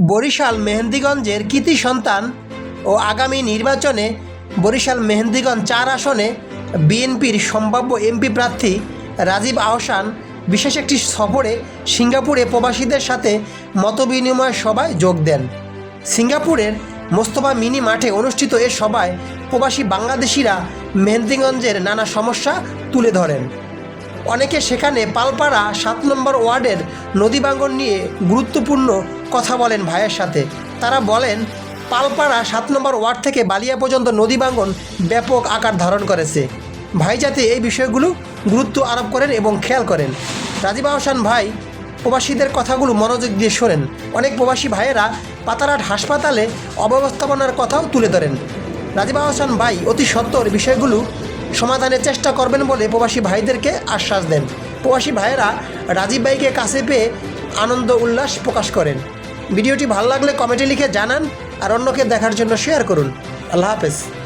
বরিশাল মেহেন্দিগঞ্জের কৃতি সন্তান ও আগামী নির্বাচনে বরিশাল মেহেন্দিগঞ্জ চার আসনে বিএনপির সম্ভাব্য এমপি প্রার্থী রাজীব আহসান, বিশেষ একটি সফরে সিঙ্গাপুরে প্রবাসীদের সাথে মতবিনিময় সভায় যোগ দেন। সিঙ্গাপুরের মোস্তফা মিনি মাঠে অনুষ্ঠিত এ সভায় প্রবাসী বাংলাদেশিরা মেহেন্দিগঞ্জের নানা সমস্যা তুলে ধরেন। অনেকে সেখানে পালপাড়া সাত নম্বর ওয়ার্ডের নদী ভাঙন নিয়ে গুরুত্বপূর্ণ কথা বলেন ভাইয়ের সাথে। তারা বলেন, পালপাড়া সাত নম্বর ওয়ার্ড থেকে বালিয়া পর্যন্ত নদী ভাঙন ব্যাপক আকার ধারণ করেছে। ভাই যাতে এই বিষয়গুলো গুরুত্ব আরোপ করেন এবং খেয়াল করেন। রাজীব আহসান ভাই, প্রবাসীদের কথাগুলো মনোযোগ দিয়ে শোনেন। অনেক প্রবাসী ভাইয়েরা পাতারহাট হাসপাতালে অব্যবস্থাপনার কথাও তুলে ধরেন। রাজীব আহসান ভাই অতি সত্বর বিষয়গুলো সমাধানের চেষ্টা করবেন বলে প্রবাসী ভাইদেরকে আশ্বাস দেন। প্রবাসী ভাইয়েরা রাজীব ভাইকে কাছে পেয়ে আনন্দ উল্লাস প্রকাশ করেন। ভিডিওটি ভালো লাগলে কমেন্টে লিখে জানান আর অন্যকে দেখার জন্য শেয়ার করুন। আল্লাহ হাফেজ।